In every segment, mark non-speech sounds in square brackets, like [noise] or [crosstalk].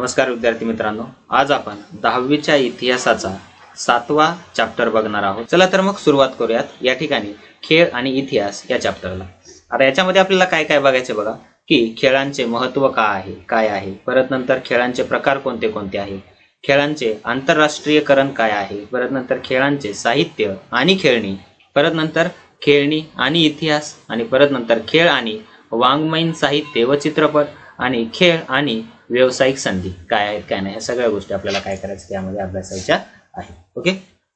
नमस्कार विद्यार्थी मित्रांनो. आज आपण दहावीच्या इतिहासाचा सातवा चॅप्टर बघणार आहोत. चला तर मग सुरुवात करूयात. या ठिकाणी खेळ आणि इतिहास या चॅप्टरला आता याच्यामध्ये आपल्याला काय काय बघायचे बघा. की खेळांचे महत्त्व का आहे काय आहे? परत नंतर खेळांचे प्रकार कोणते कोणते आहे? खेळांचे आंतरराष्ट्रीयकरण काय आहे? परत नंतर खेळांचे साहित्य आणि खेळणी. परत नंतर खेळणी आणि इतिहास आणि परत नंतर खेळ आणि वाङ्मयीन साहित्य व चित्रपट आणि खेळ आणि व्यावसायिक संधी काय आहेत काय नाही ह्या सगळ्या गोष्टी आपल्याला काय करायचं त्यामध्ये अभ्यासायच्या आहे. ओके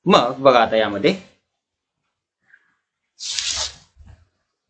मग बघा आता यामध्ये.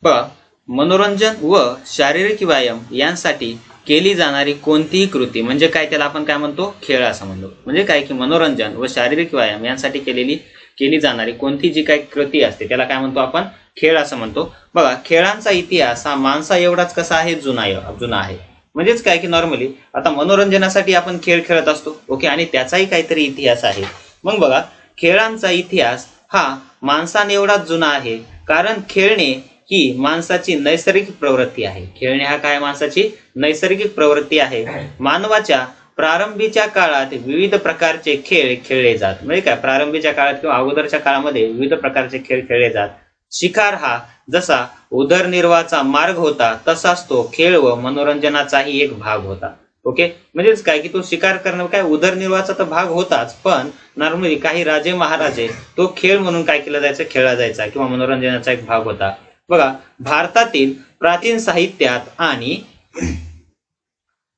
बघा मनोरंजन व शारीरिक व्यायाम यांसाठी केली जाणारी कोणतीही कृती म्हणजे काय त्याला आपण काय म्हणतो? खेळ असं म्हणतो. म्हणजे काय की मनोरंजन व शारीरिक व्यायाम यांसाठी केलेली केली जाणारी कोणती जी काही कृती असते त्याला काय म्हणतो आपण? खेळ असं म्हणतो. बघा खेळांचा इतिहास हा माणसा एवढाच कसा आहे? जुना जुना आहे. म्हणजेच काय की नॉर्मली आता मनोरंजनासाठी आपण खेळ खेळत असतो. ओके आणि त्याचाही काहीतरी इतिहास आहे. मग बघा खेळांचा इतिहास हा माणसाने एवढाच जुना आहे. कारण खेळणे ही माणसाची नैसर्गिक प्रवृत्ती आहे. खेळणे हा काय माणसाची नैसर्गिक प्रवृत्ती आहे? मानवाच्या प्रारंभीच्या काळात विविध प्रकारचे खेळ खेळले जात. म्हणजे काय? प्रारंभीच्या काळात किंवा अगोदरच्या काळामध्ये विविध प्रकारचे खेळ खेळले जात. शिकार हा जसा उदरनिर्वाहाचा मार्ग होता तसाच तो खेळ व मनोरंजनाचाही एक भाग होता. ओके म्हणजेच काय की तो शिकार करणं काय उदरनिर्वाहाचा तर भाग होताच पण नॉर्मली काही राजे महाराजे तो खेळ म्हणून काय केला जायचा? खेळला जायचा किंवा मनोरंजनाचा एक भाग होता. बघा भारतातील प्राचीन साहित्यात आणि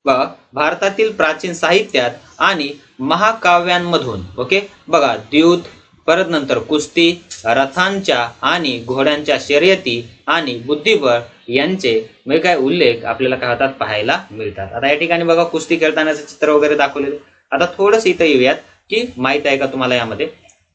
बघा भारतातील प्राचीन साहित्यात आणि महाकाव्यांमधून ओके बघा द्यूत परत नंतर कुस्ती रथांच्या आणि घोड्यांच्या शर्यती आणि बुद्धिबळ यांचे म्हणजे काय उल्लेख आपल्याला काय होतात? पाहायला मिळतात. आता या ठिकाणी बघा कुस्ती खेळतानाचे चित्र वगैरे दाखवलेले. आता थोडस इथं येऊयात की माहीत आहे का तुम्हाला यामध्ये?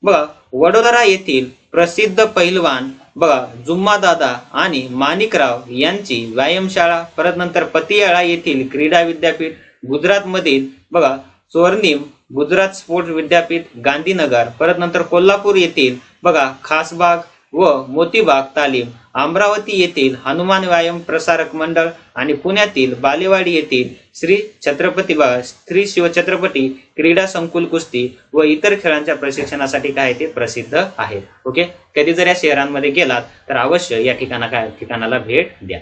बघा वडोदरा येथील प्रसिद्ध पैलवान बघा जुम्मा दादा आणि माणिकराव यांची व्यायामशाळा परत नंतर पतियाळा येथील क्रीडा विद्यापीठ गुजरात मधील बघा स्वर्णिम गुजरात स्पोर्ट विद्यापीठ गांधीनगर परत नंतर कोल्हापूर येथील बघा खासबाग व मोतीबाग तालीम अमरावती येथील हनुमान व्यायाम प्रसारक मंडळ आणि पुण्यातील बालेवाडी येथील श्री छत्रपती बा श्री शिवछत्रपती क्रीडा संकुल कुस्ती व इतर खेळांच्या प्रशिक्षणासाठी काय ते प्रसिद्ध आहे ओके? कधी जर या शहरांमध्ये गेलात तर अवश्य या ठिकाणा काय ठिकाणाला भेट द्या.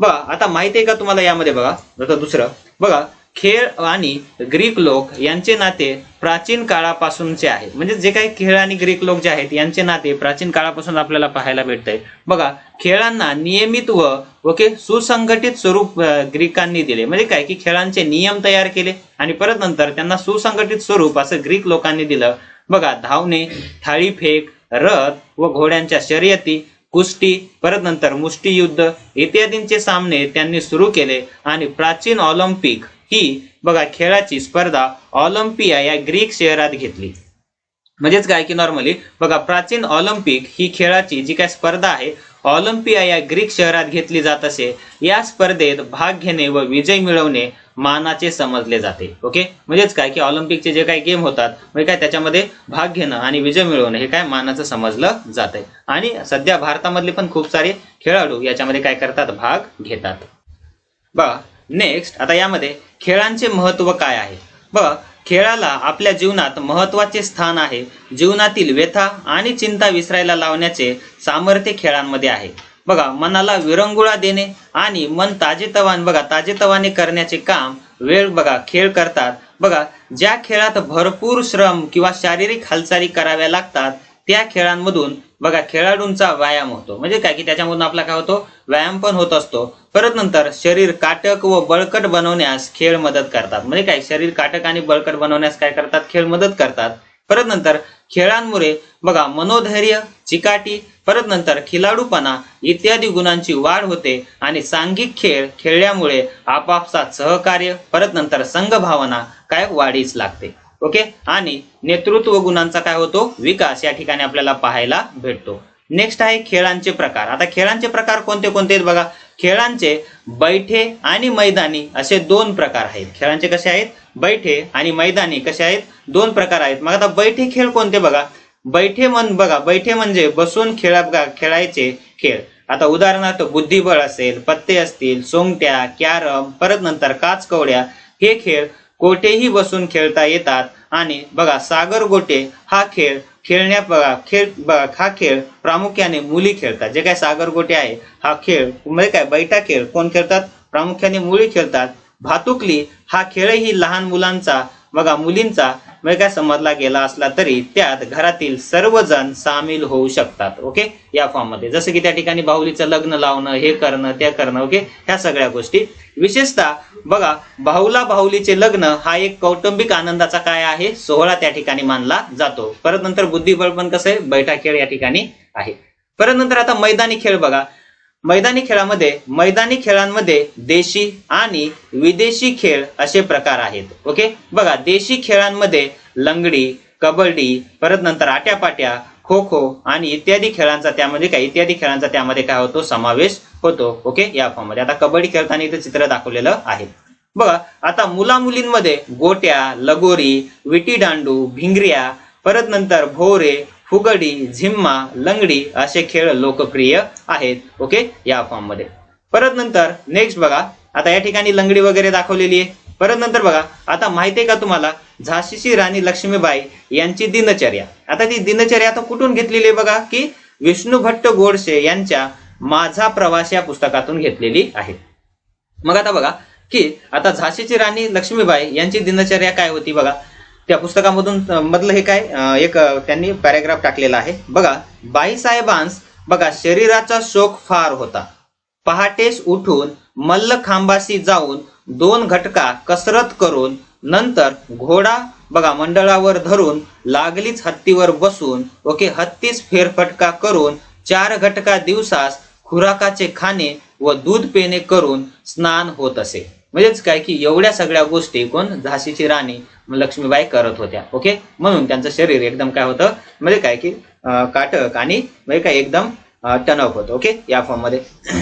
बघा आता माहिती आहे का तुम्हाला यामध्ये बघा? आता दुसरं. बघा खेळ आणि ग्रीक लोक यांचे नाते प्राचीन काळापासूनचे आहे म्हणजे जे काही खेळ आणि ग्रीक लोक जे आहेत यांचे नाते प्राचीन काळापासून आपल्याला पाहायला भेटतंय. बघा खेळांना नियमित व ओके सुसंघटित स्वरूप ग्रीकांनी दिले. म्हणजे काय? की खेळांचे नियम तयार केले आणि परत नंतर त्यांना सुसंघटित स्वरूप असं ग्रीक लोकांनी दिलं. बघा धावणे थाळीफेक रथ व घोड्यांच्या शर्यती कुस्ती परत नंतर मुष्टीयुद्ध इत्यादींचे सामने त्यांनी सुरू केले आणि प्राचीन ऑलिम्पिक ही बघा खेळाची स्पर्धा ऑलिम्पिया या ग्रीक शहरात घेतली. म्हणजेच काय की नॉर्मली बघा प्राचीन ऑलिम्पिक ही खेळाची जी काय स्पर्धा आहे ऑलिम्पिया या ग्रीक शहरात घेतली जात असे. या स्पर्धेत भाग घेणे व विजय मिळवणे मानाचे समजले जाते. ओके? म्हणजेच काय की ऑलिम्पिकचे जे काही गेम होतात म्हणजे काय त्याच्यामध्ये भाग घेणं आणि विजय मिळवणं हे काय मानाचं समजलं जात आहे आणि सध्या भारतामधले पण खूप सारे खेळाडू याच्यामध्ये काय करतात? भाग घेतात. बघा नेक्स्ट आता यामध्ये खेळांचे महत्त्व काय आहे? बघा खेळाला आपल्या जीवनात महत्त्वाचे स्थान आहे. जीवनातील व्यथा आणि चिंता विसरायला लावण्याचे सामर्थ्य खेळांमध्ये आहे. बघा मनाला विरंगुळा देणे आणि मन ताजेतवान बघा ताजेतवाने करण्याचे काम वेळ बघा खेळ करतात. बघा ज्या खेळात भरपूर श्रम किंवा शारीरिक हालचाली कराव्या लागतात त्या खेळांमधून बघा खेळाडूंचा व्यायाम होतो. म्हणजे काय की त्याच्यामधून आपला काय होतो? व्यायाम पण होत असतो. परत नंतर शरीर काटक व बळकट बनवण्यास खेळ मदत करतात. म्हणजे काय? शरीर काटक आणि बळकट बनवण्यास काय करतात? खेळ मदत करतात. परत नंतर खेळांमुळे बघा मनोधैर्य चिकाटी परत नंतर खिलाडूपणा इत्यादी गुणांची वाढ होते आणि सांघिक खेळ खेळल्यामुळे आपापसात सहकार्य परत नंतर संघभावना काय वाढीस लागते. ओके? आणि नेतृत्व गुणांचा काय होतो? विकास या ठिकाणी आपल्याला पाहायला भेटतो. नेक्स्ट आहे खेळांचे प्रकार. आता खेळांचे प्रकार कोणते कोणते आहेत बघा? खेळांचे बैठे आणि मैदानी असे दोन प्रकार आहेत. खेळांचे कसे आहेत? बैठे आणि मैदानी कसे आहेत? दोन प्रकार आहेत. मग आता बैठे खेळ कोणते बघा? बैठे म्हण बघा बैठे म्हणजे बसून खेळा बघा खेळायचे खेळ. आता उदाहरणार्थ बुद्धिबळ असेल पत्ते असतील सोंगट्या कॅरम परत नंतर काच कवड्या हे खेळ कोठेही बसून खेळता येतात. आणि बघा सागर गोटे हा खेळ खेळण्या बघा खेळ बघा हा खेळ प्रामुख्याने मुली खेळतात. जे काय सागर गोटे आहे हा खेळ म्हणजे काय बैठा खेळ कोण खेळतात? प्रामुख्याने मुली खेळतात. भातुकली हा खेळही लहान मुलांचा बघा मुलींचा म्हणजे काय समजला गेला असला तरी त्यात घरातील सर्वजण सामील होऊ शकतात ओके या फॉर्ममध्ये. जसं की त्या ठिकाणी बाहुलीचं लग्न लावणं हे करणं ते करणं ओके ह्या सगळ्या गोष्टी. विशेषतः बघा बाहुला बाहुलीचे लग्न हा एक कौटुंबिक आनंदाचा काय आहे? सोहळा त्या ठिकाणी मानला जातो. परत नंतर बुद्धिबळ पण कसं आहे? बैठा खेळ या ठिकाणी आहे. परत नंतर आता मैदानी खेळ बघा. मैदानी खेळामध्ये मैदानी खेळांमध्ये देशी आणि विदेशी खेळ असे प्रकार आहेत. ओके बघा देशी खेळांमध्ये लंगडी कबड्डी परत नंतर आट्यापाट्या खो खो आणि इत्यादी खेळांचा त्यामध्ये काय? इत्यादी खेळांचा त्यामध्ये काय होतो? समावेश होतो. ओके या फॉर्ममध्ये आता कबड्डी खेळताना इथे चित्र दाखवलेलं आहे. बघा आता मुला मुलींमध्ये गोट्या लगोरी विटी दांडू भिंगऱ्या परत नंतर भोवरे फुगडी झिम्मा लंगडी असे खेळ लोकप्रिय आहेत ओके? या फॉर्ममध्ये. परत नंतर नेक्स्ट बघा आता या ठिकाणी लंगडी वगैरे दाखवलेली आहे. परत नंतर बघा आता माहिती आहे का तुम्हाला? झाशीची राणी लक्ष्मीबाई यांची दिनचर्या. आता ती दिनचर्या आता कुठून घेतलेली आहे बघा? की विष्णू भट्ट गोडसे यांच्या माझा प्रवास या पुस्तकातून घेतलेली आहे. मग आता बघा की आता झाशीची राणी लक्ष्मीबाई यांची दिनचर्या काय होती बघा? त्या पुस्तकामधून मधलं हे काय एक त्यांनी पॅरेग्राफ टाकलेला आहे. बघा बाईसाहेबांस बघा शरीराचा शोक फार होता. पहाटेस उठून मल्लखांबाशी जाऊन दोन घटका कसरत करून नंतर घोडा बघा मंडळावर धरून लागलीच हत्तीवर बसून ओके हत्तीस फेरफटका करून चार घटका दिवसास खुराकाचे खाणे व दूध पेणे करून स्नान होत असे. म्हणजेच काय की एवढ्या सगळ्या गोष्टी कोण झाशीची राणी लक्ष्मीबाई करत होत्या ओके? म्हणून त्यांचं शरीर एकदम काय होतं म्हणजे काय की काटक आणि म्हणजे काय एकदम टणक होतं ओके? या फॉर्ममध्ये. [clears throat]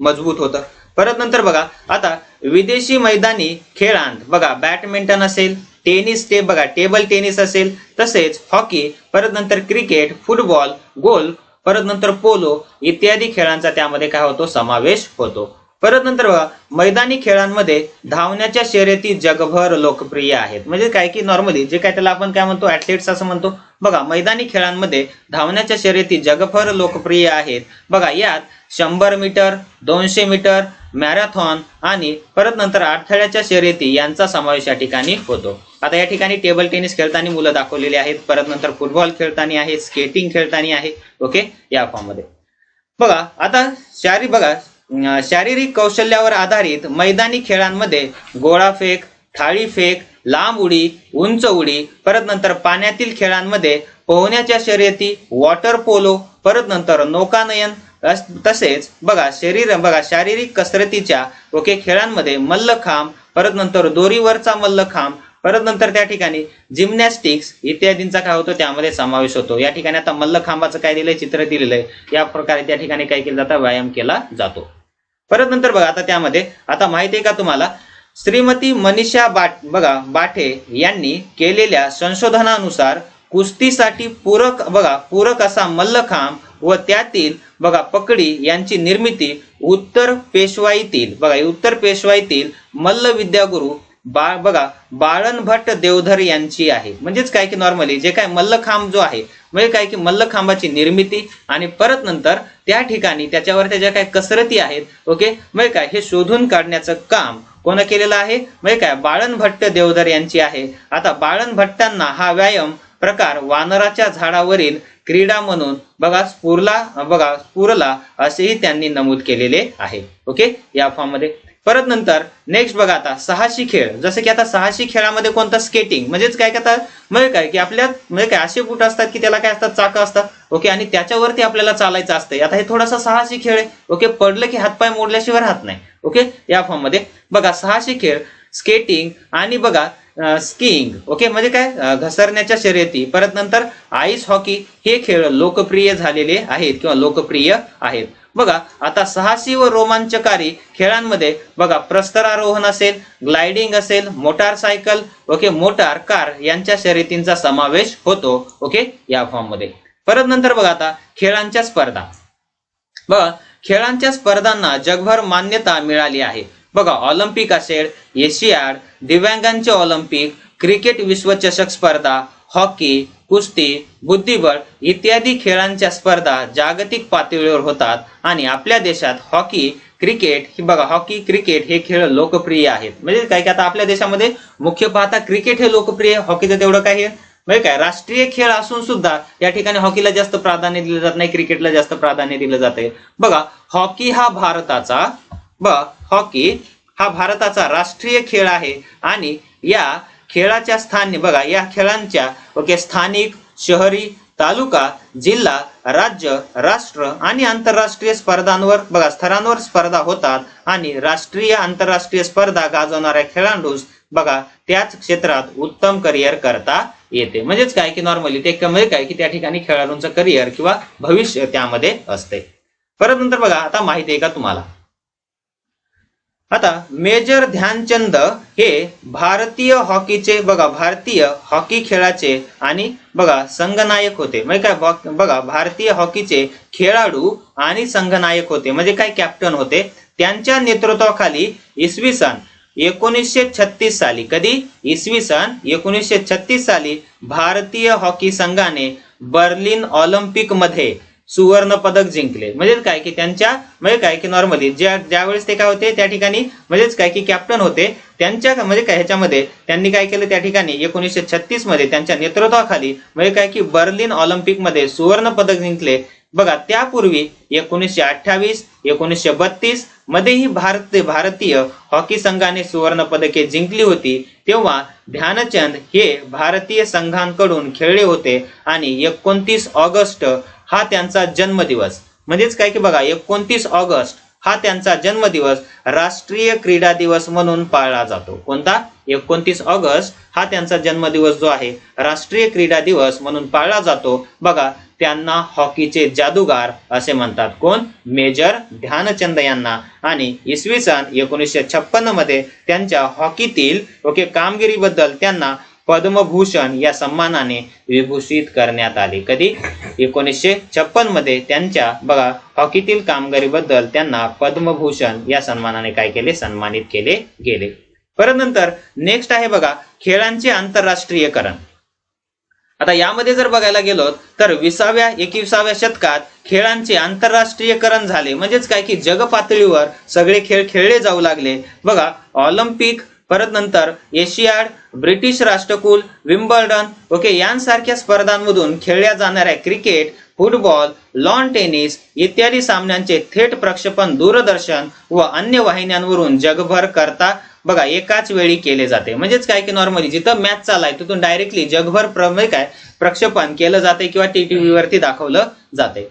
मजबूत होतं. परत नंतर बघा आता विदेशी मैदानी खेळांत बघा बॅडमिंटन असेल टेनिस ते बघा टेबल टेनिस असेल तसेच हॉकी परत नंतर क्रिकेट फुटबॉल गोल्फ परत नंतर पोलो इत्यादी खेळांचा त्यामध्ये काय होतो समावेश होतो. परत नंतर बघा मैदानी खेळांमध्ये धावण्याच्या शर्यती जगभर लोकप्रिय आहेत. म्हणजे काय की नॉर्मली जे काय त्याला आपण काय म्हणतो ऍथलीट्स असं म्हणतो बघा मैदानी खेळांमध्ये धावण्याच्या शर्यती जगभर लोकप्रिय आहेत. बघा यात शंभर मीटर दोनशे मीटर मॅरेथॉन आणि परत नंतर अडथळ्याच्या शर्यती यांचा समावेश या ठिकाणी होतो. आता या ठिकाणी टेबल टेनिस खेळताना मुलं दाखवलेली आहेत परत नंतर फुटबॉल खेळताना आहे स्केटिंग खेळताना आहे ओके या फॉर्ममध्ये बघा आता शारी बघा शारीरिक कौशल्यावर आधारित मैदानी खेळांमध्ये गोळाफेक थाळीफेक लांब उडी उंच उडी परत नंतर पाण्यातील खेळांमध्ये पोहण्याच्या शर्यती वॉटर पोलो परत नंतर नौकानयन तसेच बघा शरीर बघा शारीरिक कसरतीच्या ओके खेळांमध्ये मल्लखांब परत नंतर दोरीवरचा मल्लखांब परत नंतर त्या ठिकाणी जिम्नॅस्टिक्स इत्यादींचा काय होतो त्यामध्ये समावेश होतो. या ठिकाणी आता मल्लखांबाचं काय दिलंय? चित्र दिलेलं आहे या प्रकारे त्या ठिकाणी काय केलं जातं? व्यायाम केला जातो. परत नंतर बघा आता त्यामध्ये आता माहिती आहे का तुम्हाला? श्रीमती मनीषा बाट बघा बाठे यांनी केलेल्या संशोधनानुसार कुस्तीसाठी पूरक बघा पूरक असा मल्लखांब व त्यातील बघा पकडी यांची निर्मिती उत्तर पेशवाईतील बघा उत्तर पेशवाईतील मल्ल विद्यागुरु बा बघा बाळणभट्ट देवधर यांची आहे. म्हणजेच काय की नॉर्मली जे काय मल्लखांब जो आहे म्हणजे काय की मल्लखांबाची निर्मिती आणि परत नंतर त्या ठिकाणी त्याच्यावरच्या ज्या काय कसरती आहेत ओके म्हणजे काय हे शोधून काढण्याचं काम कोण केलेलं आहे? म्हणजे काय बाळणभट्ट देवधर यांची आहे. आता बाळणभट्टांना हा व्यायाम प्रकार वानराच्या झाडावरील क्रीडा म्हणून बघा स्फुरला बघा स्फुरला असेही त्यांनी नमूद केलेले आहे ओके या फॉर्ममध्ये परत नंतर नेक्स्ट बघा आता सहाशी खेळ. जसं की आता सहाशी खेळामध्ये कोणता स्केटिंग म्हणजेच काय करतात म्हणजे काय की आपल्या म्हणजे काय असे बूट असतात की त्याला काय असतात चाकं असतात. ओके आणि त्याच्यावरती आपल्याला चालायचं असतं आता हे थोडासा सहाशी खेळ आहे. ओके पडलं की हातपाय मोडल्याशिवाय राहत नाही. ओके या फॉर्ममध्ये. बघा सहाशी खेळ स्केटिंग आणि बघा स्कीइंग ओके म्हणजे काय घसरण्याच्या शर्यती. परत नंतर आईस हॉकी हे खेळ लोकप्रिय झालेले आहेत किंवा लोकप्रिय आहेत. बघा आता साहसी व रोमांचकारी खेळांमध्ये बघा प्रस्तरारोहण असेल ग्लायडिंग असेल मोटारसायकल ओके मोटार कार यांच्या शर्यतींचा समावेश होतो ओके या फॉर्ममध्ये. परत नंतर बघा आता खेळांच्या स्पर्धा. बघा खेळांच्या स्पर्धांना जगभर मान्यता मिळाली आहे. बघा ऑलिम्पिक असेल एशियाड दिव्यांगांचे ऑलिम्पिक क्रिकेट विश्वचषक स्पर्धा हॉकी कुस्ती बुद्धिबळ इत्यादी खेळांच्या स्पर्धा जागतिक पातळीवर होतात आणि आपल्या देशात हॉकी क्रिकेट ही बघा हॉकी क्रिकेट हे खेळ लोकप्रिय आहेत. म्हणजे काय की आता आपल्या देशामध्ये मुख्य पाहता क्रिकेट हे लोकप्रिय हॉकीचं तेवढं काही आहे. म्हणजे काय राष्ट्रीय खेळ असून सुद्धा या ठिकाणी हॉकीला जास्त प्राधान्य दिलं जात नाही क्रिकेटला जास्त प्राधान्य दिलं जाते बघा हॉकी हा भारताचा बघा हॉकी हा भारताचा राष्ट्रीय खेळ आहे आणि या खेळाच्या स्थानी बघा या खेळांच्या ओके स्थानिक शहरी तालुका जिल्हा राज्य राष्ट्र आणि आंतरराष्ट्रीय स्पर्धांवर बघा स्तरांवर स्पर्धा होतात आणि राष्ट्रीय आंतरराष्ट्रीय स्पर्धा गाजवणाऱ्या खेळाडूस बघा त्याच क्षेत्रात उत्तम करिअर करता येते. म्हणजेच काय की नॉर्मली ते म्हणजे काय की त्या ठिकाणी खेळाडूंचं करिअर किंवा भविष्य त्यामध्ये असते. परत नंतर बघा आता माहिती आहे का तुम्हाला? आता मेजर ध्यानचंद हे भारतीय हॉकीचे बघा भारतीय हॉकी खेळाचे आणि बघा संघनायक होते. म्हणजे काय बघा भारतीय हॉकीचे खेळाडू आणि संघनायक होते. म्हणजे काय कॅप्टन होते. त्यांच्या नेतृत्वाखाली इसवी सन एकोणीसशे छत्तीस साली कधी? इसवी सन एकोणीसशे छत्तीस साली भारतीय हॉकी संघाने बर्लिन ऑलिम्पिकमध्ये सुवर्ण पदक जिंकले. म्हणजेच काय की त्यांच्या म्हणजे काय की नॉर्मली ज्या ज्यावेळेस ते काय होते त्या ठिकाणी म्हणजेच काय की कॅप्टन होते त्यांच्या म्हणजे काय ह्याच्यामध्ये त्यांनी काय केलं त्या ठिकाणी? एकोणीसशे छत्तीसमध्ये त्यांच्या नेतृत्वाखाली म्हणजे काय की बर्लिन ऑलिम्पिकमध्ये सुवर्ण पदक जिंकले. बघा त्यापूर्वी एकोणीसशे अठ्ठावीस एकोणीसशे बत्तीस मध्येही भारत भारतीय हॉकी संघाने सुवर्ण पदके जिंकली होती. तेव्हा ध्यानचंद हे भारतीय संघांकडून खेळले होते. आणि एकोणतीस ऑगस्ट हा त्यांचा जन्मदिवस. म्हणजेच काय की बघा एकोणतीस ऑगस्ट हा त्यांचा जन्मदिवस राष्ट्रीय क्रीडा दिवस म्हणून पाळला जातो. कोणता? एकोणतीस ऑगस्ट हा त्यांचा जन्मदिवस जो आहे राष्ट्रीय क्रीडा दिवस म्हणून पाळला जातो. बघा त्यांना हॉकीचे जादूगार असे म्हणतात. कोण? मेजर ध्यानचंद यांना. आणि इसवी सन एकोणीसशे छप्पन्नमध्ये त्यांच्या हॉकीतील ओके कामगिरीबद्दल त्यांना पद्मभूषण या सन्मानाने विभूषित करण्यात आले. कधी? एकोणीसशे छप्पनमध्ये त्यांच्या बघा हॉकीतील कामगिरीबद्दल त्यांना पद्मभूषण या सन्मानाने काय केले? सन्मानित केले गेले. परत नंतर नेक्स्ट आहे बघा खेळांचे आंतरराष्ट्रीयकरण. आता यामध्ये जर बघायला गेलो तर विसाव्या एकविसाव्या शतकात खेळांचे आंतरराष्ट्रीयकरण झाले. म्हणजेच काय? की जगपातळीवर सगळे खेळ खेळले जाऊ लागले. बघा ऑलिम्पिक परत नंतर एशियाड ब्रिटिश राष्ट्रकुल विम्बल्डन ओके यांसारख्या स्पर्धांमधून खेळल्या जाणाऱ्या क्रिकेट फुटबॉल लॉन टेनिस इत्यादी सामन्यांचे थेट प्रक्षेपण दूरदर्शन व अन्य वाहिन्यांवरून जगभर करता बघा एकाच वेळी केले जाते. म्हणजेच काय की नॉर्मली जिथं मॅच चालाय तिथून डायरेक्टली जगभर प्र काय प्रक्षेपण केलं जाते किंवा टी टी व्हीवरती दाखवलं जाते.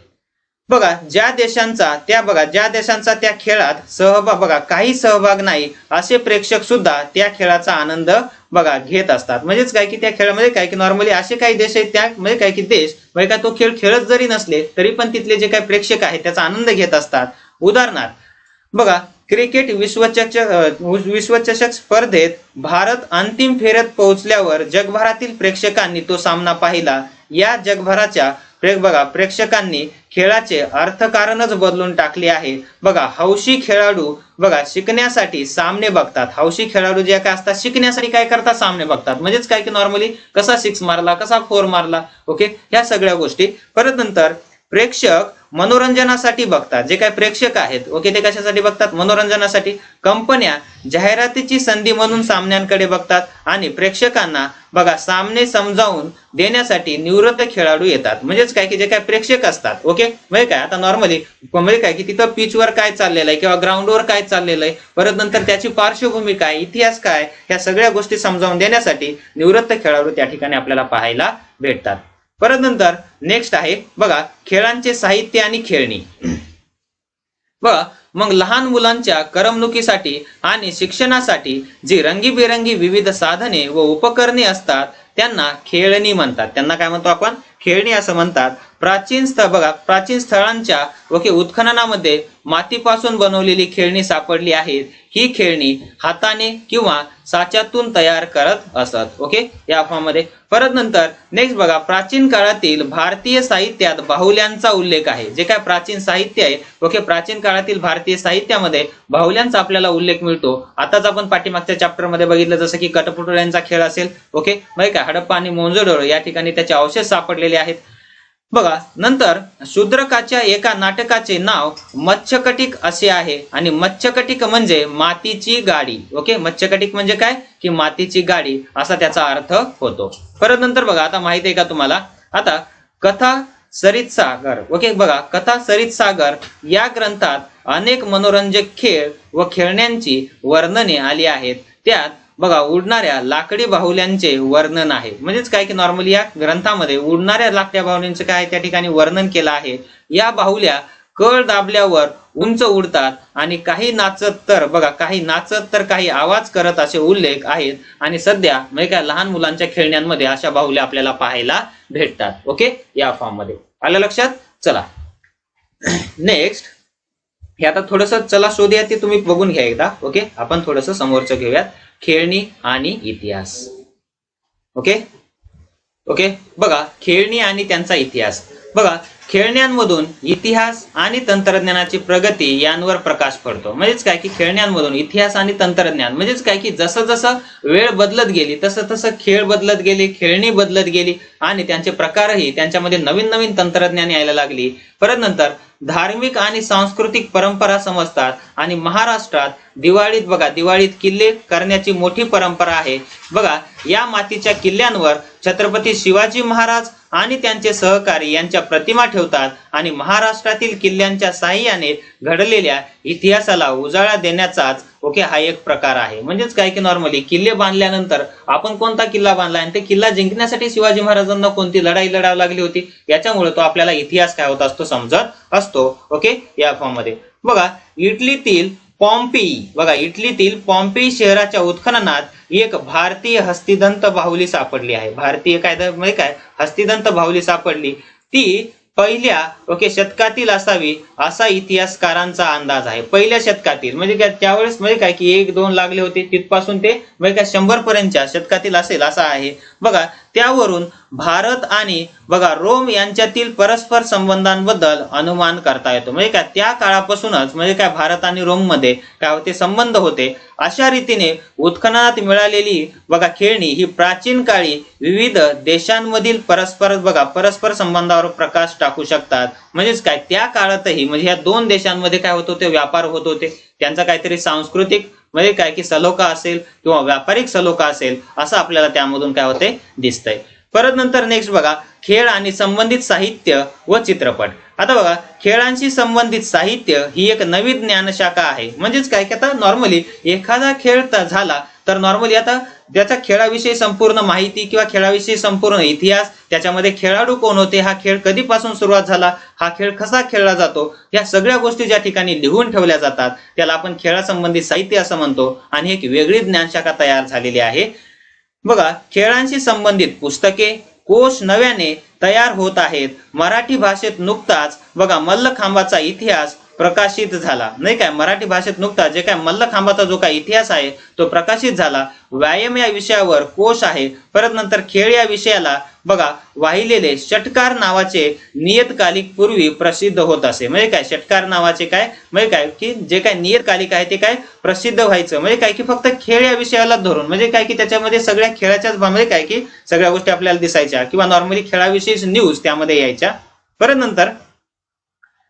बघा ज्या देशांचा त्या बघा ज्या देशांचा त्या खेळात सहभाग बघा काही सहभाग नाही असे प्रेक्षक सुद्धा त्या खेळाचा आनंद बघा घेत असतात. म्हणजेच काय की त्या खेळामध्ये काय की नॉर्मली असे काही देश आहेत त्या म्हणजे काय की देश म्हणजे काय तो खेळ खेळत जरी नसले तरी पण तिथले जे काही प्रेक्षक आहेत त्याचा आनंद घेत असतात. उदाहरणार्थ बघा क्रिकेट विश्वचषक विश्वचषक स्पर्धेत भारत अंतिम फेऱ्यात पोहोचल्यावर जगभरातील प्रेक्षकांनी तो सामना पाहिला. या जगभराच्या बघा प्रेक्षकांनी खेळाचे अर्थकारणच बदलून टाकले आहे. बघा हौशी खेळाडू बघा शिकण्यासाठी सामने बघतात. हौशी खेळाडू जे काय असतात शिकण्यासाठी काय करतात सामने बघतात. म्हणजेच काय की नॉर्मली कसा सिक्स मारला कसा फोर मारला ओके ह्या सगळ्या गोष्टी. परत नंतर प्रेक्षक मनोरंजनासाठी बघतात. जे काय प्रेक्षक आहेत ओके ते कशासाठी बघतात? मनोरंजनासाठी. कंपन्या जाहिरातीची संधी म्हणून सामन्यांकडे बघतात आणि प्रेक्षकांना बघा सामने समजावून देण्यासाठी निवृत्त खेळाडू येतात. म्हणजेच काय की जे काय प्रेक्षक असतात ओके म्हणजे काय? आता नॉर्मली म्हणजे काय की तिथं पिचवर काय चाललेलं आहे किंवा ग्राउंडवर काय चाललेलं आहे परत नंतर त्याची पार्श्वभूमी काय इतिहास काय ह्या सगळ्या गोष्टी समजावून देण्यासाठी निवृत्त खेळाडू त्या ठिकाणी आपल्याला पाहायला भेटतात. परत नंतर नेक्स्ट आहे बघा खेळांचे साहित्य आणि खेळणी. बघा मग लहान मुलांच्या करमणुकीसाठी आणि शिक्षणासाठी जी रंगीबेरंगी विविध साधने व उपकरणे असतात त्यांना खेळणी म्हणतात. त्यांना काय म्हणतो आपण? खेळणी असं म्हणतात. प्राचीन स्थळ बघा प्राचीन स्थळांच्या ओके उत्खननामध्ये मातीपासून बनवलेली खेळणी सापडली आहेत. ही खेळणी हाताने किंवा साच्यातून तयार करत असत ओके या अफवामध्ये. परत नंतर नेक्स्ट बघा प्राचीन काळातील भारतीय साहित्यात बाहुल्यांचा उल्लेख आहे. जे काय प्राचीन साहित्य आहे ओके प्राचीन काळातील भारतीय साहित्यामध्ये बाहुल्यांचा आपल्याला उल्लेख मिळतो. आताच आपण पाठीमागच्या चॅप्टरमध्ये बघितलं जसं की कटपुटोळ्यांचा खेळ असेल ओके माहिती का हडप्पा आणि मोंजोडोळ या ठिकाणी त्याचे अवशेष सापडलेले आहेत. बघा नंतर शूद्रकाच्या एका नाटकाचे नाव मत्स्यकटिक असे आहे. आणि मत्स्यकटिक म्हणजे मातीची गाडी. ओके? मत्स्यकटिक म्हणजे काय? की मातीची गाडी. असा त्याचा अर्थ होतो. परत नंतर बघा आता माहिती आहे का तुम्हाला? आता कथा सरित सागर. ओके? बघा कथा सरित सागर या ग्रंथात अनेक मनोरंजक खेळ व खेळण्यांची वर्णने आली आहेत. त्यात बघा उडणाऱ्या लाकडी बाहुल्यांचे वर्णन आहे. म्हणजेच काय की नॉर्मली या ग्रंथामध्ये उडणाऱ्या लाकड्या बाहुल्यांचं काय त्या ठिकाणी वर्णन केलं आहे? या बाहुल्या कळ दाबल्यावर उंच उडतात आणि काही नाचत तर बघा काही नाचत तर काही आवाज करत असे उल्लेख आहेत. आणि सध्या म्हणजे काय लहान मुलांच्या खेळण्यांमध्ये अशा बाहुल्या आपल्याला पाहायला भेटतात. ओके या फॉर्ममध्ये. आलं लक्षात? चला. नेक्स्ट हे आता थोडस चला शोधूया ते तुम्ही बघून घ्या एकदा. ओके आपण थोडस समोरचं घेऊयात. खेळणी आणि इतिहास. ओके ओके बघा खेळणी आणि त्यांचा इतिहास. बघा खेळण्यांमधून इतिहास आणि तंत्रज्ञानाची प्रगती यांवर प्रकाश पडतो. म्हणजेच काय की खेळण्यांमधून इतिहास आणि तंत्रज्ञान म्हणजेच काय की जसं जसं वेळ बदलत गेली तसं तसं खेळ बदलत गेले खेळणी बदलत गेली आणि त्यांचे प्रकारही त्यांच्यामध्ये नवीन नवीन तंत्रज्ञान यायला लागली. परत नंतर धार्मिक आणि सांस्कृतिक परंपरा समजतात आणि महाराष्ट्रात दिवाळीत बघा दिवाळीत किल्ले करण्याची मोठी परंपरा आहे. बघा या मातीच्या किल्ल्यांवर छत्रपती शिवाजी महाराज आणि त्यांचे सहकारी यांच्या प्रतिमा ठेवतात आणि महाराष्ट्रातील किल्ल्यांच्या साह्याने घडलेल्या इतिहासाला उजाळा देण्याचाच ओके हा एक प्रकार आहे. म्हणजेच काय की नॉर्मली किल्ले बांधल्यानंतर आपण कोणता किल्ला बांधला आणि ते किल्ला जिंकण्यासाठी शिवाजी महाराजांना कोणती लढाई लढावी लागली होती? याच्यामुळे तो आपल्याला इतिहास काय होत असतो समजत असतो ओके या फॉर्ममध्ये बघा इटलीतील पॉम्पी बघा इटलीतील पॉम्पी शहराच्या उत्खननात एक भारतीय हस्तिदंत बाहुली सापडली आहे. भारतीय कायदा म्हणजे काय? हस्तिदंत बाहुली सापडली. ती पहिल्या ओके शतकातील असावी असा इतिहासकारांचा अंदाज आहे. पहिल्या शतकातील. म्हणजे काय? त्यावेळेस म्हणजे काय? की एक दोन लागले होते. तिथपासून ते म्हणजे काय? शंभर पर्यंतच्या शतकातील असेल असा आहे. बघा त्यावरून भारत आणि बघा रोम यांच्यातील परस्पर संबंधांबद्दल अनुमान करता येतो. म्हणजे काय त्या काळापासूनच म्हणजे काय भारत आणि रोममध्ये काय होते संबंध होते. अशा रीतीने उत्खननात मिळालेली बघा खेळणी ही प्राचीन काळी विविध देशांमधील परस्पर बघा परस्पर संबंधावर प्रकाश टाकू शकतात. म्हणजेच काय त्या काळातही म्हणजे या दोन देशांमध्ये काय होत होते व्यापार होत होते. त्यांचा काहीतरी सांस्कृतिक म्हणजे काय की सलोखा असेल किंवा व्यापारिक सलोखा असेल असं आपल्याला त्यामधून काय होते? दिसतंय. परत नंतर नेक्स्ट बघा खेळ आणि संबंधित साहित्य व चित्रपट. आता बघा खेळांशी संबंधित साहित्य ही एक नवीन ज्ञानशाखा आहे. म्हणजेच काय की आता नॉर्मली एखादा खेळ झाला तर नॉर्मली आता त्याच्या खेळाविषयी संपूर्ण माहिती किंवा खेळाविषयी संपूर्ण इतिहास त्याच्यामध्ये खेळाडू कोण होते हा खेळ कधीपासून सुरुवात झाला हा खेळ कसा खेळला जातो या सगळ्या गोष्टी ज्या ठिकाणी लिहून ठेवल्या जातात त्याला आपण खेळासंबंधित साहित्य असं म्हणतो आणि एक वेगळी ज्ञानशाखा तयार झालेली आहे. बघा खेळांशी संबंधित पुस्तके कोश नव्याने तयार होत आहेत. मराठी भाषेत नुकताच बघा मल्लखांबाचा इतिहास प्रकाशित झाला. नाही काय? मराठी भाषेत नुकता जे काय मल्लखांबाचा जो काय इतिहास आहे तो प्रकाशित झाला. व्यायाम या विषयावर कोश आहे. परत नंतर खेळ या विषयाला बघा वाहिलेले षटकार नावाचे नियतकालिक पूर्वी प्रसिद्ध होत असे. म्हणजे काय? षटकार नावाचे काय? म्हणजे काय? की जे काय नियतकालिक आहे ते काय? प्रसिद्ध व्हायचं. म्हणजे काय? की फक्त खेळ या विषयाला धरून. म्हणजे काय? की त्याच्यामध्ये सगळ्या खेळाच्याच म्हणजे काय? की सगळ्या गोष्टी आपल्याला दिसायच्या. किंवा नॉर्मली खेळाविषयी न्यूज त्यामध्ये यायच्या. परत नंतर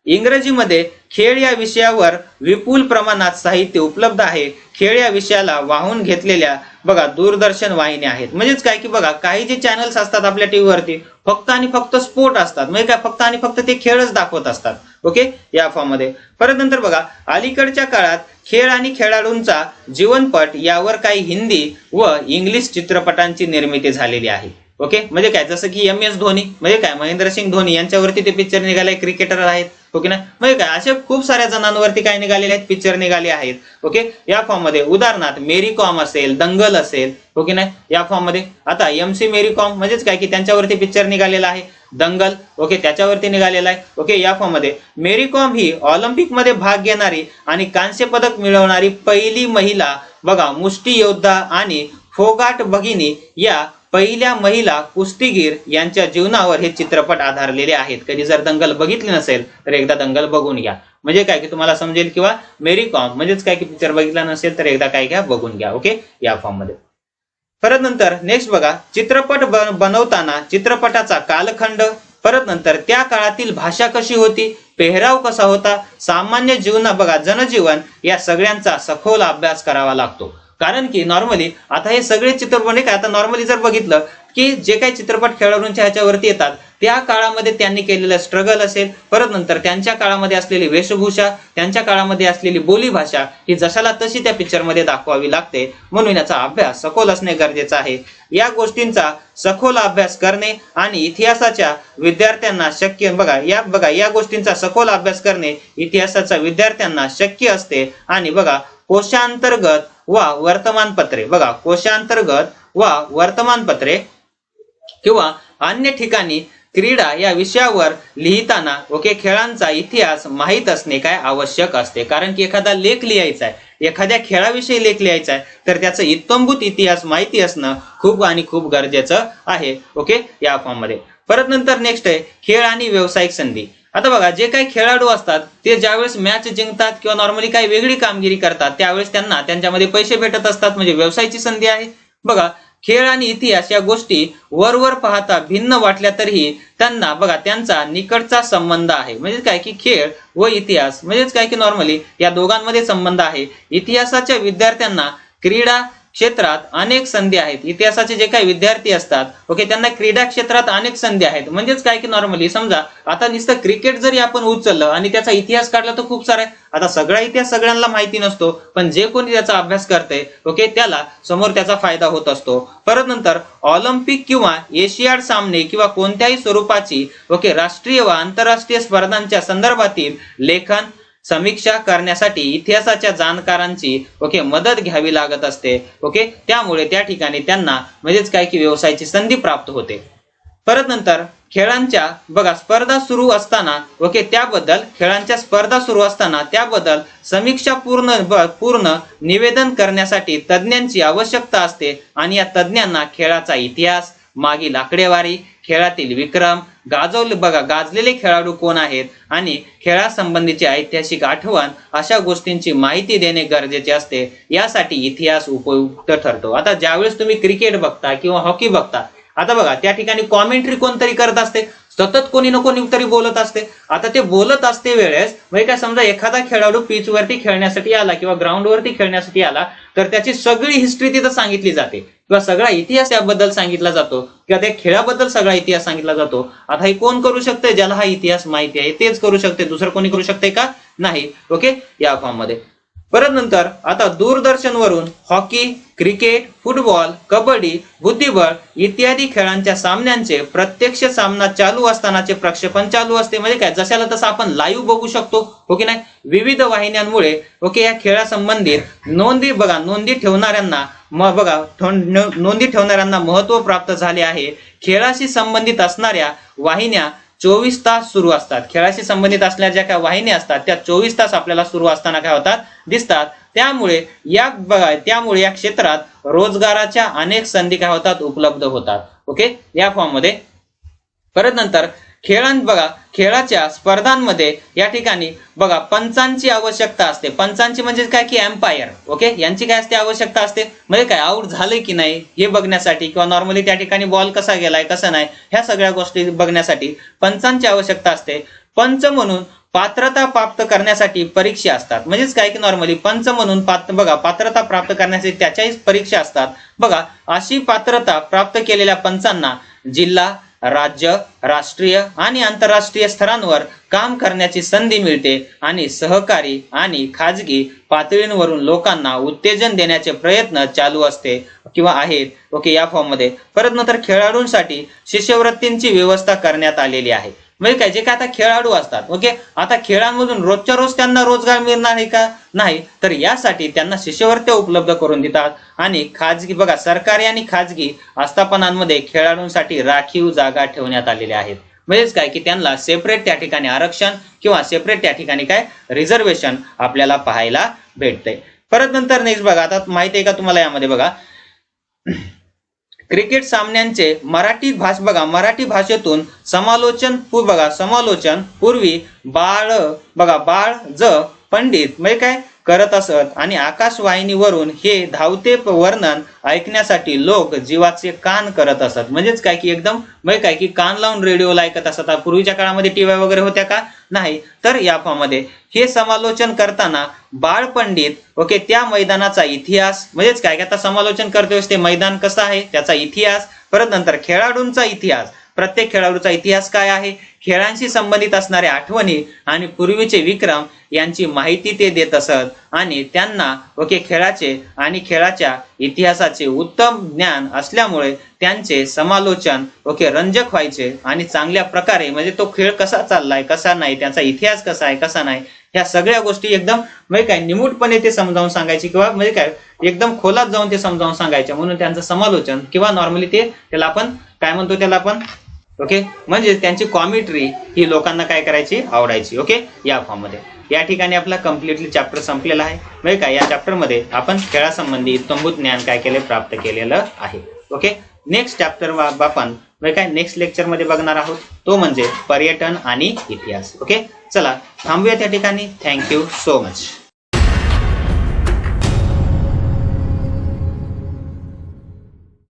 इंग्रजीमध्ये खेळ या विषयावर विपुल प्रमाणात साहित्य उपलब्ध आहे. खेळ या विषयाला वाहून घेतलेल्या बघा दूरदर्शन वाहिन्या आहेत. म्हणजेच काय की बघा काही जे चॅनल्स असतात आपल्या टीव्हीवरती फक्त आणि फक्त स्पोर्ट असतात. म्हणजे काय? फक्त आणि फक्त ते खेळच दाखवत असतात. ओके? या फॉर्ममध्ये परत नंतर बघा अलीकडच्या काळात खेळ आणि खेळाडूंचा जीवनपट यावर काही हिंदी व इंग्लिश चित्रपटांची निर्मिती झालेली आहे. ओके? म्हणजे काय? जसं की एम एस धोनी. म्हणजे काय? महेंद्रसिंग धोनी यांच्यावरती ते पिक्चर निघाले क्रिकेटर आहेत. हो ओके ना म्हणजे काय असे खूप साऱ्या जणांवरती काय निघालेले आहेत? पिक्चर निघाले आहेत. ओके या फॉर्ममध्ये उदाहरणार्थ मेरी कॉम असेल दंगल असेल हो ओके ना या फॉर्ममध्ये. आता एम सी मेरी कॉम म्हणजेच काय? की त्यांच्यावरती पिक्चर निघालेला आहे. दंगल ओके त्याच्यावरती निघालेला आहे. ओके या फॉर्ममध्ये. मेरी कॉम ही ऑलिम्पिकमध्ये भाग घेणारी आणि कांस्य पदक मिळवणारी पहिली महिला बघा मुष्टी योद्धा आणि फोगाट भगिनी या पहिल्या महिला कुस्तीगीर यांच्या जीवनावर हे चित्रपट आधारलेले आहेत. कधी जर दंगल बघितली नसेल तर एकदा दंगल बघून घ्या. म्हणजे काय की तुम्हाला समजेल किंवा मेरी कॉम म्हणजेच काय की पिक्चर बघितला नसेल तर एकदा काय घ्या बघून घ्या ओके? या फॉर्ममध्ये परत नंतर नेक्स्ट बघा चित्रपट बनवताना चित्रपटाचा कालखंड. परत नंतर त्या काळातील भाषा कशी होती पेहराव कसा होता सामान्य जीवना बघा जनजीवन या सगळ्यांचा सखोल अभ्यास करावा लागतो. कारण की नॉर्मली आता हे सगळे चित्रपट नाही का आता नॉर्मली जर बघितलं की जे काही चित्रपट खेळाडूंच्या ह्याच्यावरती येतात त्या काळामध्ये त्यांनी केलेलं स्ट्रगल असेल परत नंतर त्यांच्या काळामध्ये असलेली वेशभूषा त्यांच्या काळामध्ये असलेली बोलीभाषा ही जशाला तशी त्या पिक्चरमध्ये दाखवावी लागते म्हणून याचा अभ्यास सखोल असणे गरजेचं आहे. या गोष्टींचा सखोल अभ्यास करणे आणि इतिहासाच्या विद्यार्थ्यांना शक्य बघा या बघा या गोष्टींचा सखोल अभ्यास करणे इतिहासाच्या विद्यार्थ्यांना शक्य असते. आणि बघा कोशांतर्गत वा वर्तमानपत्रे. बघा कोशांतर्गत वा वर्तमानपत्रे किंवा अन्य ठिकाणी क्रीडा या विषयावर लिहिताना ओके खेळांचा इतिहास माहीत असणे काय आवश्यक असते? कारण की एखादा लेख लिहायचा आहे एखाद्या खेळाविषयी लेख लिहायचा आहे तर त्याचं इत्तंभूत इतिहास माहिती असणं खूप आणि खूप गरजेचं आहे ओके या फॉर्ममध्ये परत नंतर नेक्स्ट आहे खेळ आणि व्यावसायिक संधी. आता बघा जे काही खेळाडू असतात ते ज्यावेळेस मॅच जिंकतात किंवा नॉर्मली काही वेगळी कामगिरी करतात त्यावेळेस त्यांना त्यांच्यामध्ये पैसे भेटत असतात म्हणजे व्यवसायाची संधी आहे. बघा खेळ आणि इतिहास या गोष्टी वरवर पाहता भिन्न वाटल्या तरीही त्यांना बघा त्यांचा निकटचा संबंध आहे. म्हणजेच काय की खेळ व इतिहास म्हणजेच काय की नॉर्मली या दोघांमध्ये संबंध आहे. इतिहासाच्या विद्यार्थ्यांना क्रीडा क्षेत्रात अनेक संधी आहेत. इतिहासाचे जे काही विद्यार्थी असतात ओके त्यांना क्रीडा क्षेत्रात अनेक संधी आहेत. म्हणजेच काय की नॉर्मली समजा आता नुसतं क्रिकेट जरी आपण उचललं आणि त्याचा इतिहास काढला तर खूप सारा आहे. आता सगळा इतिहास सगळ्यांना माहिती नसतो पण जे कोणी त्याचा अभ्यास करते ओके त्याला समोर त्याचा फायदा होत असतो. परत नंतर ऑलिम्पिक किंवा एशियाड सामने किंवा कोणत्याही स्वरूपाची ओके राष्ट्रीय व आंतरराष्ट्रीय स्पर्धांच्या संदर्भातील लेखन समीक्षा करण्यासाठी इतिहासाच्या जाणकारांची ओके मदत घ्यावी लागत असते ओके? त्यामुळे त्या ठिकाणी त्यांना म्हणजेच काय की व्यवसायाची संधी प्राप्त होते. परत नंतर खेळांच्या बघा स्पर्धा सुरू असताना ओके त्याबद्दल खेळांच्या स्पर्धा सुरू असताना त्याबद्दल समीक्षा पूर्ण पूर्ण निवेदन करण्यासाठी तज्ज्ञांची आवश्यकता असते आणि या तज्ज्ञांना खेळाचा इतिहास मागील आकडेवारी खेळातील विक्रम गाजवले बघा गाजलेले खेळाडू कोण आहेत? आणि खेळासंबंधीची ऐतिहासिक आठवण अशा गोष्टींची माहिती देणे गरजेचे असते. यासाठी इतिहास उपयुक्त ठरतो. आता ज्यावेळेस तुम्ही क्रिकेट बघता किंवा हॉकी बघता आता बघा त्या ठिकाणी कॉमेंट्री कोणतरी करत असते. सतत कोणी ना कोणी तरी बोलत असते. आता ते बोलत असते वेळेस म्हणजे काय समजा एखादा खेळाडू पिच वरती खेळण्यासाठी आला किंवा ग्राउंड वरती खेळण्यासाठी आला तर त्याची सगळी हिस्ट्री तिथं सांगितली जाते. किंवा सगळा इतिहास याबद्दल सांगितला जातो. किंवा त्या खेळाबद्दल सगळा इतिहास सांगितला जातो. आता हे कोण करू शकते ज्याला हा इतिहास माहिती आहे तेच करू शकते दुसरं कोणी करू शकते का? नाही. ओके या फॉर्ममध्ये. परत नंतर आता दूरदर्शनवरून हॉकी क्रिकेट फुटबॉल कबड्डी बुद्धिबळ इत्यादी खेळांच्या सामन्यांचे प्रत्यक्ष सामना चालू असतानाचे प्रक्षेपण चालू असते. म्हणजे काय? जशाला तसं आपण लाईव्ह बघू शकतो. हो की नाही? विविध वाहिन्यांमुळे ओके या खेळासंबंधित नोंदी बघा. नोंदी ठेवणाऱ्यांना मग बघा नोंदी ठेवणाऱ्यांना महत्त्व प्राप्त झाले आहे. खेळाशी संबंधित असणाऱ्या वाहिन्या चोवीस तास सुरू असतात. खेळाशी संबंधित असलेल्या ज्या काही वाहिनी असतात त्या चोवीस तास आपल्याला सुरू असताना काय होतात? दिसतात. त्यामुळे या त्यामुळे या क्षेत्रात रोजगाराच्या अनेक संधी काय होतात? उपलब्ध होतात. ओके? या फॉर्ममध्ये. परत नंतर खेळांत बघा खेळाच्या स्पर्धांमध्ये या ठिकाणी बघा पंचांची आवश्यकता असते. पंचांची म्हणजे काय की एम्पायर ओके यांची काय असते आवश्यकता असते? म्हणजे काय आऊट झालंय की नाही हे बघण्यासाठी किंवा नॉर्मली त्या ठिकाणी बॉल कसा गेलाय कसा नाही ह्या सगळ्या गोष्टी बघण्यासाठी पंचांची आवश्यकता असते. पंच म्हणून पात्रता प्राप्त करण्यासाठी परीक्षा असतात. म्हणजेच काय की नॉर्मली पंच म्हणून पात्र बघा पात्रता प्राप्त करण्यासाठी त्याच्याही परीक्षा असतात. बघा अशी पात्रता प्राप्त केलेल्या पंचांना जिल्हा राज्य राष्ट्रीय आणि आंतरराष्ट्रीय स्तरांवर काम करण्याची संधी मिळते आणि सहकारी आणि खाजगी पातळींवरून लोकांना उत्तेजन देण्याचे प्रयत्न चालू असते किंवा आहेत. ओके या फॉर्ममध्ये परत नंतर खेळाडूंसाठी शिष्यवृत्तींची व्यवस्था करण्यात आलेली आहे. म्हणजे काय जे काय आता खेळाडू असतात ओके आता खेळांमधून रोजच्या रोज त्यांना रोजगार मिळणार आहे का? नाही. तर यासाठी त्यांना शिष्यवृत्त्या उपलब्ध करून देतात. आणि खाजगी बघा सरकारी आणि खाजगी आस्थापनांमध्ये खेळाडूंसाठी राखीव जागा ठेवण्यात आलेल्या आहेत. म्हणजेच काय की त्यांना सेपरेट त्या ठिकाणी आरक्षण किंवा सेपरेट त्या ठिकाणी काय? रिझर्वेशन आपल्याला पाहायला भेटतंय. परत नंतर नेक्स्ट बघा आता माहिती आहे का तुम्हाला यामध्ये बघा? क्रिकेट सामन्यांचे मराठी भाष बघा मराठी भाषेतून समालोचन पूर बघा समालोचन पूर्वी बाळ बघा बाळ ज पंडित म्हणजे काय? करत असत. आणि आकाशवाहिनीवरून हे धावते वर्णन ऐकण्यासाठी लोक जीवाचे कान करत असत. म्हणजेच काय की एकदम म्हणजे काय की कान लावून रेडिओला ऐकत असत. पूर्वीच्या काळामध्ये टीव्ही वगैरे होत्या का? नाही. तर या फॉर्ममध्ये हे समालोचन करताना बाळ पंडित ओके त्या मैदानाचा इतिहास म्हणजेच काय की आता समालोचन करते ते मैदान कसं आहे? त्याचा इतिहास परत नंतर खेळाडूंचा इतिहास. प्रत्येक खेळाडूचा इतिहास काय आहे खेळांशी संबंधित असणाऱ्या आठवणी आणि पूर्वीचे विक्रम यांची माहिती ते देत असत. आणि त्यांना ओके खेळाचे आणि खेळाच्या इतिहासाचे उत्तम ज्ञान असल्यामुळे त्यांचे समालोचन ओके रंजक व्हायचे आणि चांगल्या प्रकारे म्हणजे तो खेळ कसा चाललाय कसा नाही त्याचा इतिहास कसा आहे कसा नाही ह्या सगळ्या गोष्टी एकदम म्हणजे काय निमूटपणे ते समजावून सांगायचे किंवा म्हणजे काय एकदम खोलात जाऊन ते समजावून सांगायचे. म्हणून त्यांचं समालोचन किंवा नॉर्मली ते त्याला आपण काय म्हणतो त्याला आपण? ओके म्हणजे त्यांची कॉमेट्री ही लोकांना काय करायची? आवडायची. ओके या फॉर्ममध्ये या ठिकाणी आपला कम्प्लिटली चॅप्टर संपलेला आहे. म्हणजे काय? या चॅप्टरमध्ये आपण खेळासंबंधी इतंभूत ज्ञान काय केले? प्राप्त केलेलं आहे. ओके नेक्स्ट चॅप्टर आपण म्हणजे काय? नेक्स्ट लेक्चरमध्ये बघणार आहोत. तो म्हणजे पर्यटन आणि इतिहास. ओके चला थांबूया त्या ठिकाणी. Thank you so much